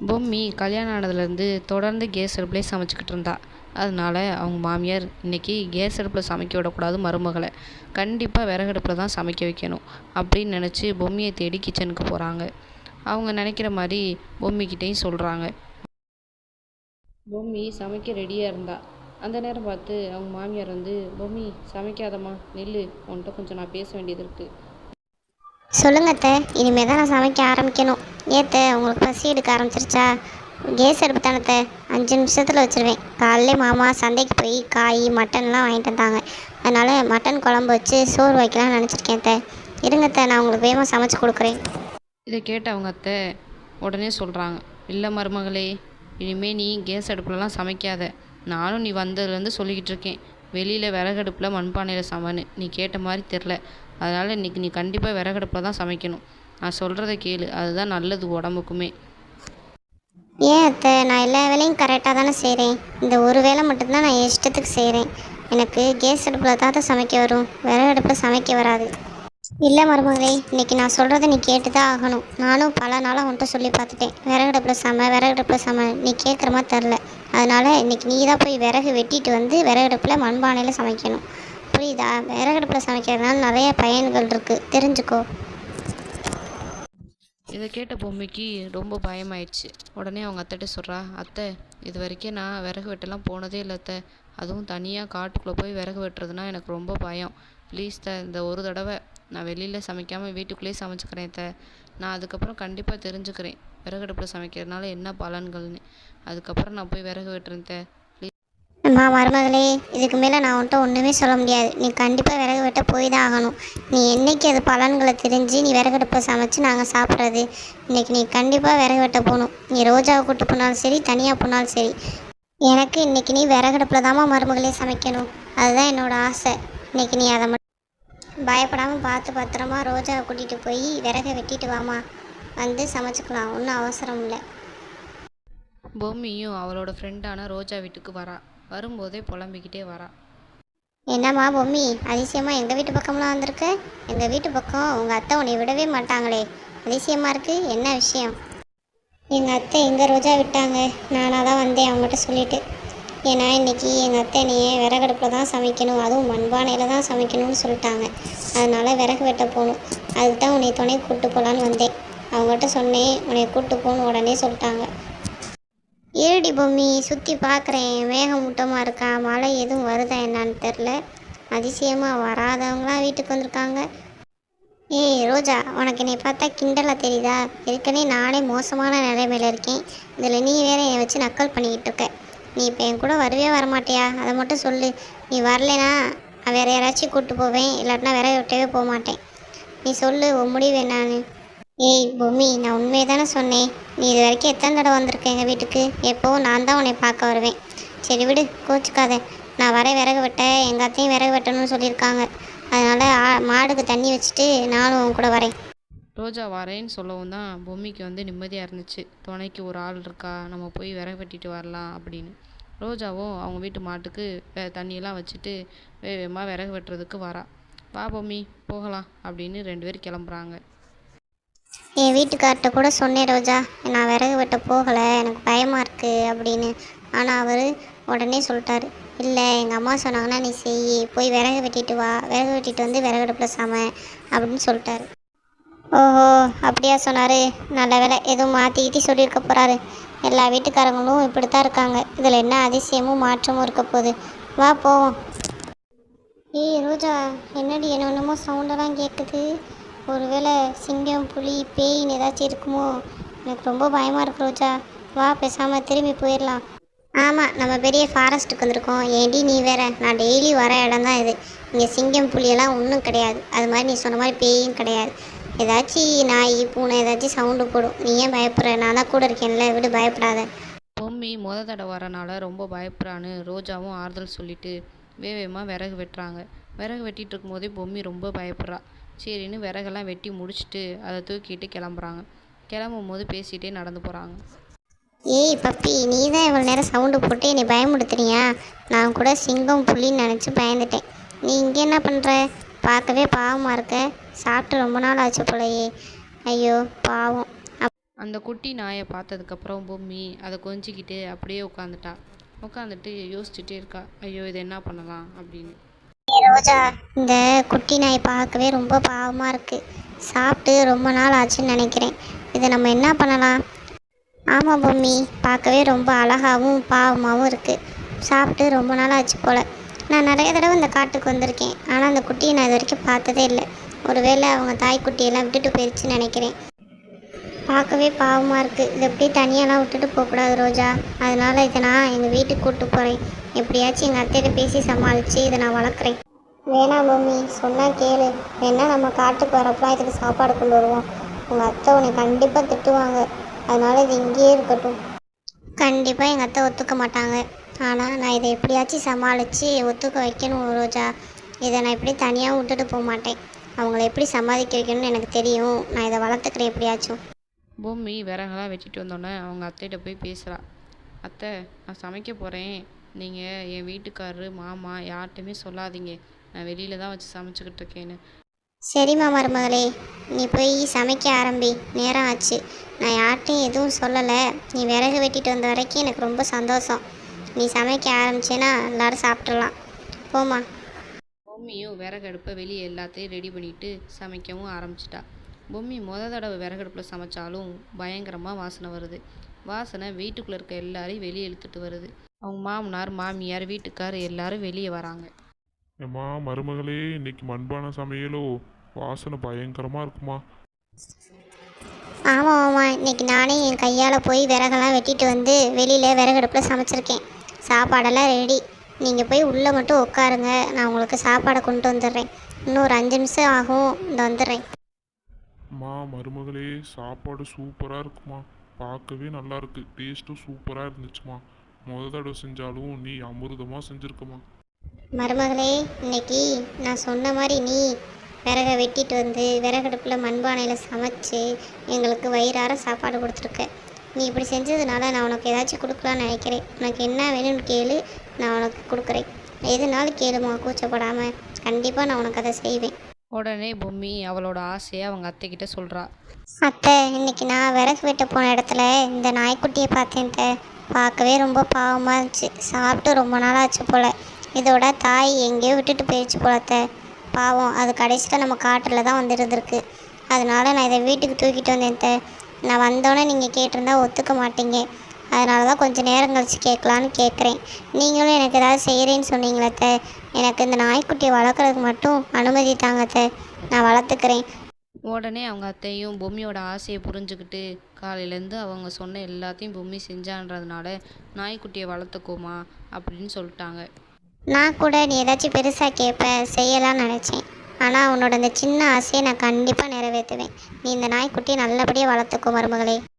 பொம்மி கல்யாணம் ஆனதுலேருந்து தொடர்ந்து கேஸ் அடுப்புலேயே சமைச்சிக்கிட்டு இருந்தா. அதனால அவங்க மாமியார் இன்னைக்கு கேஸ் அடுப்பில் சமைக்க விடக்கூடாது மருமகளை. கண்டிப்பாக விறகடுப்பில் தான் சமைக்க வைக்கணும் அப்படின்னு நினச்சி பொம்மியை தேடி கிச்சனுக்கு போகிறாங்க அவங்க நினைக்கிற மாதிரி பொம்மிக்கிட்டேயும் சொல்கிறாங்க பொம்மி சமைக்க ரெடியாக இருந்தா. அந்த நேரம் பார்த்து அவங்க மாமியார் வந்து பொம்மி சமைக்காதம்மா. நெல் உன்கிட்ட கொஞ்சம் நான் பேச வேண்டியது இருக்குது சொல்லுங்க அத்தை. இனிமேல் தான் நான் சமைக்க ஆரம்பிக்கணும். ஏத்த உங்களுக்கு பசி எடுக்க ஆரம்பிச்சிருச்சா? கேஸ் அடுப்பு தானத்தை அஞ்சு நிமிஷத்தில் வச்சுருவேன். காலையிலே மாமா சந்தைக்கு போய் காய் மட்டன்லாம் வாங்கிட்டு வந்தாங்க. அதனால் மட்டன் குழம்பு வச்சு சோறு வைக்கலாம்னு நினச்சிருக்கேன் அத்தை. இருங்கத்தை நான் உங்களுக்கு வேகமாக சமைச்சு கொடுக்குறேன். இதை கேட்ட அவங்க அத்தை உடனே சொல்கிறாங்க இல்லை மருமகளே இனிமேல் நீ கேஸ் அடுப்புலலாம் சமைக்காத. நானும் நீ வந்ததுலேருந்து சொல்லிக்கிட்டு இருக்கேன். வெளியில் விறகடுப்பில் மண்பானையில் சமைன்னு. நீ கேட்ட மாதிரி தெரில அதனால் இன்றைக்கி நீ கண்டிப்பாக விறகடுப்பில் தான் சமைக்கணும். நான் சொல்கிறத கேளு. அதுதான் நல்லது உடம்புக்குமே. ஏன் அத்தை? நான் எல்லா வேலையும் கரெக்டாக தானே செய்கிறேன் இந்த ஒரு வேலை மட்டும்தான் நான் என் இஷ்டத்துக்கு செய்கிறேன் எனக்கு கேஸ் அடுப்பில் தான் சமைக்க வரும். விறகு அடுப்பில் சமைக்க வராது. இல்லை மருமகளே இன்னைக்கு நான் சொல்கிறத நீ கேட்டு தான் ஆகணும். நானும் பல நாளாக உன்ட்ட சொல்லி பார்த்துட்டேன். விறகு அடுப்பில் சம விறகு அடுப்பில் சம. நீ கேட்குற மாதிரி தெரில அதனால் இன்னைக்கு நீ தான் போய் விறகு வெட்டிட்டு வந்து விறகு அடுப்பில் மண்பானையில் சமைக்கணும். புரியுதா? விறகு அடுப்பில் சமைக்கிறதுனால நிறைய பயன்கள் இருக்குது தெரிஞ்சுக்கோ. இதை கேட்ட பொம்மைக்கு ரொம்ப பயமாயிடுச்சு. உடனே அவங்க அத்தைகிட்ட சொல்கிறா அத்தை இது வரைக்கும் நான் விறகு வெட்டலாம் போனதே இல்லை அத்தை. அதுவும் தனியாக காட்டுக்குள்ளே போய் விறகு வெட்டுறதுனா எனக்கு ரொம்ப பயம். ப்ளீஸ் த இந்த ஒரு தடவை நான் வெளியில் சமைக்காமல் வீட்டுக்குள்ளேயே சமைச்சுக்கிறேன் அத்தை. நான் அதுக்கப்புறம் கண்டிப்பாக தெரிஞ்சுக்கிறேன். விறகடுப்பில் சமைக்கிறதுனால என்ன பலன்கள்னு. அதுக்கப்புறம் நான் போய் விறகு வெட்டுறேன் த அம்மா மருமகளே இதுக்கு மேலே நான் உன்ட்ட ஒன்றுமே சொல்ல முடியாது. நீ கண்டிப்பாக விறகு வெட்ட போய் தான் ஆகணும். நீ என்னைக்கு அது பலன்களை தெரிஞ்சு நீ விறகடுப்பை சமைச்சு நாங்கள் சாப்பிட்றது? இன்னைக்கு நீ கண்டிப்பாக விறகு வெட்ட போகணும். நீ ரோஜாவை கூட்டு போனாலும் சரி தனியாக போனாலும் சரி. எனக்கு இன்றைக்கி நீ விறகடுப்பில் தாம்மா மருமகளே சமைக்கணும். அதுதான் என்னோடய ஆசை. இன்னைக்கு நீ அதை மட்டும் பயப்படாமல் பார்த்து பத்திரமா ரோஜாவை கூட்டிகிட்டு போய் விறகை வெட்டிட்டு வாமா வந்து சமைச்சுக்கலாம். ஒன்றும் அவசரம் இல்லை. பூமியும் அவளோட ஃப்ரெண்டான ரோஜா வீட்டுக்கு வரா. வரும்போதே புலம்பிக்கிட்டே வரா. என்னம்மா பொம்மி அதிசயமாக எங்கள் வீட்டு பக்கம்லாம் வந்திருக்கு? எங்கள் வீட்டு பக்கம் உங்கள் அத்தை உன்னை விடவே மாட்டாங்களே. அதிசயமாக இருக்குது என்ன விஷயம்? எங்கள் அத்தை எங்க ரோஜா விட்டாங்க? நானாக தான் வந்தேன் அவங்ககிட்ட சொல்லிட்டு. ஏன்னா இன்னைக்கு எங்கள் அத்தை நீ விறகடுப்பில் தான் சமைக்கணும் அதுவும் மண்பானையில் தான் சமைக்கணும்னு சொல்லிட்டாங்க. அதனால் விறகு வெட்ட போகணும். அதுக்கு தான் உன்னை துணை கூப்பிட்டு போகலான்னு வந்தேன். அவங்ககிட்ட சொன்னேன் உன்னை கூப்பிட்டு போகணும் உடனே சொல்லிட்டாங்க. இருடி பொம்மி சுற்றி பார்க்குறேன் மேகமூட்டமாக இருக்கா? மழை எதுவும் வருதா என்னான்னு தெரில அதிசயமாக வராதவங்களாம் வீட்டுக்கு வந்திருக்காங்க. ஏய் ரோஜா உனக்கு என்னை பார்த்தா கிண்டலாக தெரியுதா? ஏற்கனவே நானே மோசமான நிலைமையில இருக்கேன். இதில் நீ வேற என்னை வச்சு நக்கல் பண்ணிக்கிட்டு இருக்க. நீ இப்போ என் கூட வரவே வரமாட்டியா? அதை மட்டும் சொல்லு. நீ வரலைனா நான் வேற யாராச்சும் கூப்பிட்டு போவேன். இல்லாட்டினா வேற விட்டவே போக மாட்டேன் நீ சொல்லு உன் முடிவு என்னான்னு. ஏய் பொம்மி நான் உண்மையை தானே சொன்னேன். நீ இது வரைக்கும் எத்தனை தடவை வந்திருக்க எங்கள் வீட்டுக்கு? எப்போவும் நான் தான் உன்னை பார்க்க வருவேன். சரி விடு கோச்சுக்காத. நான் வர விறகு வெட்ட எங்கள் அத்தையும் விறகு வெட்டணும்னு சொல்லியிருக்காங்க. அதனால் மாடுக்கு தண்ணி வச்சுட்டு நானும் உன் கூட வரேன். ரோஜா வரேன்னு சொல்லவும் தான் பொம்மிக்கு வந்து நிம்மதியாக இருந்துச்சு. துணைக்கு ஒரு ஆள் இருக்கா? நம்ம போய் விறகு வெட்டிட்டு வரலாம் அப்படின்னு. ரோஜாவும் அவங்க வீட்டு மாட்டுக்கு தண்ணியெல்லாம் வச்சுட்டு வேகமாக விறகு வெட்டுறதுக்கு வரா. வா பொம்மி போகலாம் அப்படின்னு ரெண்டு பேரும் கிளம்புறாங்க. என் வீட்டுக்கார்ட்ட கூட சொன்னேன் ரோஜா. நான் விறகு வெட்ட போகலை எனக்கு பயமாக இருக்குது அப்படின்னு. ஆனால் அவர் உடனே சொல்லிட்டாரு இல்லை எங்கள் அம்மா சொன்னாங்கன்னா நீ செய் போய் விறகு வெட்டிட்டு வா. விறகு வெட்டிட்டு வந்து விறகு அடுப்பில் சம அப்படின்னு சொல்லிட்டாரு. ஓஹோ அப்படியா சொன்னார். நல்ல வேலை எதுவும் மாற்றி சொல்லியிருக்க போகிறாரு எல்லா வீட்டுக்காரங்களும் இப்படி தான் இருக்காங்க. இதில் என்ன அதிசயமும் மாற்றமும் இருக்க போகுது. வா போவோம். ஏய் ரோஜா என்னடி என்ன என்னமோ சவுண்டெல்லாம் கேட்குது ஒருவேளை சிங்கம் புலி பேயின்னு ஏதாச்சும் இருக்குமோ? எனக்கு ரொம்ப பயமாக இருக்கு ரோஜா. வா பேசாமல் திரும்பி போயிடலாம் ஆமாம் நம்ம பெரிய ஃபாரஸ்ட்டுக்கு வந்திருக்கோம். ஏண்டி நீ வேற? நான் டெய்லி வர இடம் தான் இது. இங்கே சிங்கம் புலியெல்லாம் ஒன்றும் கிடையாது. அது மாதிரி நீ சொன்ன மாதிரி பேயும் கிடையாது. ஏதாச்சும் நாய் பூனை ஏதாச்சும் சவுண்டு போடும். நீ ஏன் பயப்படுற? நான் தான் கூட இருக்கேன்ல. விடு பயப்படாத. பொம்மி முத தடவை வரனால ரொம்ப பயப்படுறான்னு ரோஜாவும் ஆறுதல் சொல்லிட்டு வேகமாக விறகு வெட்டுறாங்க. விறகு வெட்டிட்டு இருக்கும்போதே பொம்மி ரொம்ப பயப்படுறா. சரின்னு விறகெல்லாம் வெட்டி முடிச்சுட்டு அதை தூக்கிட்டு கிளம்புறாங்க. கிளம்பும் போது பேசிகிட்டே நடந்து போகிறாங்க ஏய் பப்பி நீ தான் இவ்வளோ நேரம் சவுண்டு போட்டு என்னை பயமுடுத்துறியா நான் கூட சிங்கம் புலின்னு நினச்சி பயந்துட்டேன். நீ இங்கே என்ன பண்ணுற பார்க்கவே பாவமாக இருக்க. சாப்பிட்டு ரொம்ப நாள் ஆச்சு போலயே. ஐயோ பாவம். அந்த குட்டி நாயை பார்த்ததுக்கப்புறம் பொம்மி அதை கொஞ்சிக்கிட்டு அப்படியே உட்காந்துட்டா. உட்காந்துட்டு யோசிச்சுட்டே இருக்கா. ஐயோ இது என்ன பண்ணலாம் அப்படின்னு. ரோஜா இந்த குட்டி நாய் பார்க்கவே ரொம்ப பாவமாக இருக்குது சாப்பிட்டு ரொம்ப நாள் ஆச்சுன்னு நினைக்கிறேன். இதை நம்ம என்ன பண்ணலாம்? ஆமாம் பொம்மி பார்க்கவே ரொம்ப அழகாகவும் பாவமாகவும் இருக்குது சாப்பிட்டு ரொம்ப நாள் ஆச்சு போல். நான் நிறைய தடவை இந்த காட்டுக்கு வந்திருக்கேன். ஆனால் அந்த குட்டியை நான் இது வரைக்கும் பார்த்ததே இல்லை. ஒருவேளை அவங்க தாய் குட்டியெல்லாம் விட்டுட்டு போயிடுச்சுன்னு நினைக்கிறேன். பார்க்கவே பாவமாக இருக்குது இதை எப்படி தனியாலாம் விட்டுட்டு போகக்கூடாது ரோஜா. அதனால இதை நான் எங்கள் வீட்டுக்கு கூப்பிட்டு போகிறேன் எப்படியாச்சும் எங்கள் அத்தைகிட்ட பேசி சமாளித்து இதை நான் வளர்க்குறேன். வேணாம் மம்மி சொன்னால் கேளு. வேணா நம்ம காட்டுக்கு வரப்பலாம் இதுக்கு சாப்பாடு கொண்டு வருவோம். உங்கள் அத்தை உன்னை கண்டிப்பாக திட்டுவாங்க. அதனால இது இங்கேயே இருக்கட்டும். கண்டிப்பாக எங்கள் அத்தை ஒத்துக்க மாட்டாங்க. ஆனால் நான் இதை எப்படியாச்சும் சமாளித்து ஒத்துக்க வைக்கணும் ரோஜா. இதை நான் எப்படி தனியாக விட்டுட்டு போக மாட்டேன். அவங்கள எப்படி சமாளிக்க வைக்கணும்னு எனக்கு தெரியும். நான் இதை வளர்த்துக்கிறேன் எப்படியாச்சும். பொம்மி விறகெல்லாம் வெட்டிட்டு வந்தோடனே அவங்க அத்தைகிட்ட போய் பேசுகிறா அத்தை நான் சமைக்க போகிறேன் நீங்கள் என் வீட்டுக்காரரு மாமா யார்கிட்டையுமே சொல்லாதீங்க. நான் வெளியில தான் வச்சு சமைச்சிக்கிட்டு இருக்கேன்னு. சரிம்மா மருமகளே நீ போய் சமைக்க ஆரம்பி. நேரம் ஆச்சு. நான் யார்கிட்டையும் எதுவும் சொல்லலை. நீ விறகு வெட்டிட்டு வந்த வரைக்கும் எனக்கு ரொம்ப சந்தோஷம். நீ சமைக்க ஆரம்பிச்சேன்னா எல்லாரும் சாப்பிட்றலாம் போம்மா பொம்மியும் விறகடுப்பை வெளியே எல்லாத்தையும் ரெடி பண்ணிட்டு சமைக்கவும் ஆரம்பிச்சிட்டா. பொம்மி முத தடவை விறகடுப்பில் சமைச்சாலும் பயங்கரமாக வாசனை வருது. வாசனை வீட்டுக்குள்ளே இருக்க எல்லாரையும் வெளியே இழுத்துட்டு வருது. அவங்க மாமனார் மாமியார் வீட்டுக்கார் எல்லாரும் வெளியே வராங்க. ஏம்மா மருமகளே இன்னைக்கு மண்பான சமையலோ? வாசனை பயங்கரமா இருக்குமா? ஆமாம் ஆமாம் இன்னைக்கு நானே என் கையால் போய் விறகெல்லாம் வெட்டிட்டு வந்து வெளியில் விறகடுப்பில் சமைச்சிருக்கேன். சாப்பாடெல்லாம் ரெடி நீங்கள் போய் உள்ளே மட்டும் உட்காருங்க. நான் உங்களுக்கு சாப்பாடை கொண்டு வந்துடுறேன். இன்னும் ஒரு அஞ்சு நிமிஷம் ஆகும். இந்த வந்துடுறேன். அம்மா மருமகளே சாப்பாடு சூப்பரா இருக்குமா? பார்க்கவே நல்லா இருக்கு. டேஸ்ட்டும் சூப்பரா இருந்துச்சுமா? முத தடவை செஞ்சாலும் நீ அமிர்தமா செஞ்சிருக்கமா? மருமகளே இன்னைக்கு நான் சொன்ன மாதிரி நீ விறகை வெட்டிட்டு வந்து விறகடுப்பில் மண்பானையில் சமைச்சு எங்களுக்கு வயிறார சாப்பாடு கொடுத்துருக்க. நீ இப்படி செஞ்சதுனால நான் உனக்கு ஏதாச்சும் கொடுக்கலான்னு நினைக்கிறேன். உனக்கு என்ன வேணும்னு கேளு நான் உனக்கு கொடுக்குறேன். எதுனாலும் கேளுமா கூச்சப்படாமல் கண்டிப்பாக நான் உனக்கு அதை செய்வேன். உடனே பொம்மி அவளோட ஆசையை அவங்க அத்தைக்கிட்ட சொல்கிறா அத்தை இன்னைக்கு நான் விறகு வெட்ட போன இடத்துல இந்த நாய்க்குட்டியை பார்த்தேன். பார்க்கவே ரொம்ப பாவமாக இருந்துச்சு. சாப்பிட்டு ரொம்ப நாள் ஆச்சு போல். இதோட தாய் எங்கேயோ விட்டுட்டு போயிடுச்சு போலத்த. பாவம் அது கடைசியில் நம்ம காட்டில் தான் வந்து இருந்திருக்கு நான் இதை வீட்டுக்கு தூக்கிட்டு வந்தேன் நான் வந்தோடனே நீங்கள் கேட்டிருந்தா ஒத்துக்க மாட்டீங்க. அதனால தான் கொஞ்சம் நேரம் கழிச்சு கேட்கலான்னு கேட்குறேன். நீங்களும் எனக்கு ஏதாவது செய்கிறேன்னு சொன்னீங்களே த. எனக்கு இந்த நாய்க்குட்டியை வளர்க்குறதுக்கு மட்டும் அனுமதி தாங்க நான் வளர்த்துக்கிறேன். உடனே அவங்க அத்தையும் பொம்மியோட ஆசையை புரிஞ்சுக்கிட்டு காலையிலேருந்து அவங்க சொன்ன எல்லாத்தையும் பொம்மி செஞ்சான்றதுனால நாய்க்குட்டியை வளர்த்துக்கோமா அப்படின்னு சொல்லிட்டாங்க. நான் கூட நீ ஏதாச்சும் பெருசாக கேட்ப செய்யலாம்னு நினச்சேன். ஆனால் உன்னோட அந்த சின்ன ஆசையை நான் கண்டிப்பாக நிறைவேற்றுவேன். நீ இந்த நாய்க்குட்டியை நல்லபடியாக வளர்த்துக்கோ மருமகளே.